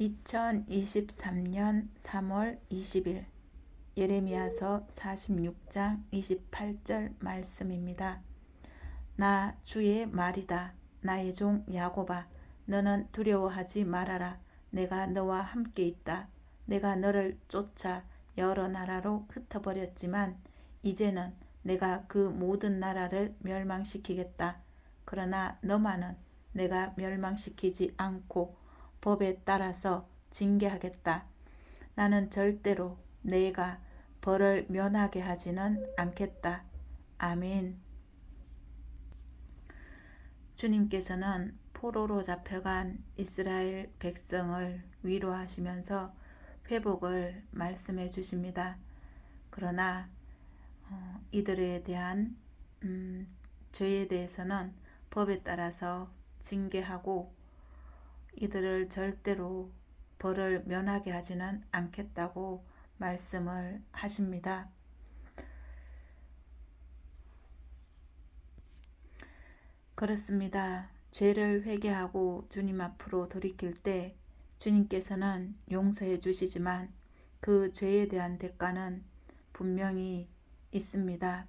2023년 3월 20일 예레미야서 46장 28절 말씀입니다. 나 주의 말이다. 나의 종 야고바 너는 두려워하지 말아라. 내가 너와 함께 있다. 내가 너를 쫓아 여러 나라로 흩어버렸지만 이제는 내가 그 모든 나라를 멸망시키겠다. 그러나 너만은 내가 멸망시키지 않고 법에 따라서 징계하겠다. 나는 절대로 내가 벌을 면하게 하지는 않겠다. 아멘. 주님께서는 포로로 잡혀간 이스라엘 백성을 위로하시면서 회복을 말씀해 주십니다. 그러나 어, 이들에 대한 음, 죄에 대해서는 법에 따라서 징계하고 이들을 절대로 벌을 면하게 하지는 않겠다고 말씀을 하십니다. 그렇습니다. 죄를 회개하고 주님 앞으로 돌이킬 때 주님께서는 용서해 주시지만 그 죄에 대한 대가는 분명히 있습니다.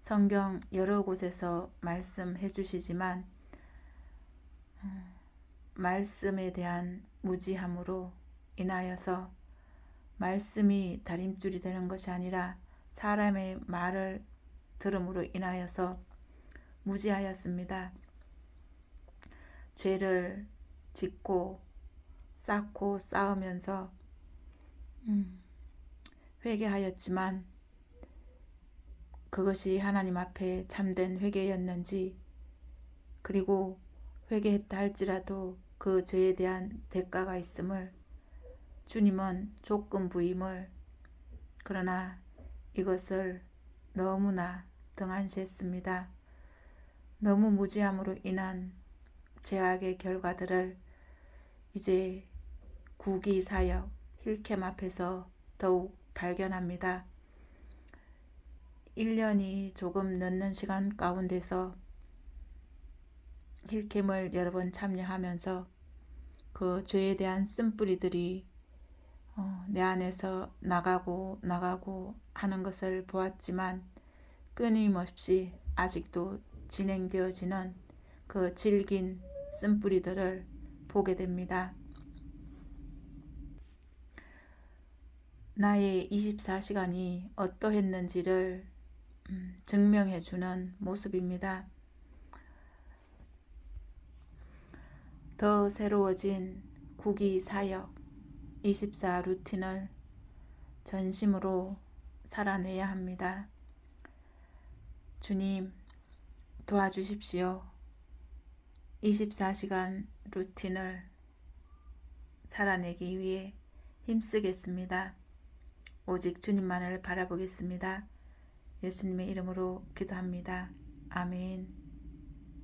성경 여러 곳에서 말씀해 주시지만 음, 말씀에 대한 무지함으로 인하여서 말씀이 다림줄이 되는 것이 아니라 사람의 말을 들음으로 인하여서 무지하였습니다. 죄를 짓고 쌓고 쌓으면서 음, 회개하였지만 그것이 하나님 앞에 참된 회개였는지 그리고 회개했다 할지라도 그 죄에 대한 대가가 있음을 주님은 조금 부임을 그러나 이것을 너무나 등한시했습니다. 너무 무지함으로 인한 죄악의 결과들을 이제 구기 사역 힐캠 앞에서 더욱 발견합니다. 1년이 조금 늦는 시간 가운데서 힐캠을 여러 번 참여하면서 그 죄에 대한 쓴뿌리들이 어, 내 안에서 나가고 나가고 하는 것을 보았지만 끊임없이 아직도 진행되어지는 그 질긴 쓴뿌리들을 보게 됩니다. 나의 24시간이 어떠했는지를 음, 증명해 주는 모습입니다. 더 새로워진 국위 사역 24 루틴을 전심으로 살아내야 합니다. 주님, 도와주십시오. 24시간 루틴을 살아내기 위해 힘쓰겠습니다. 오직 주님만을 바라보겠습니다. 예수님의 이름으로 기도합니다. 아멘.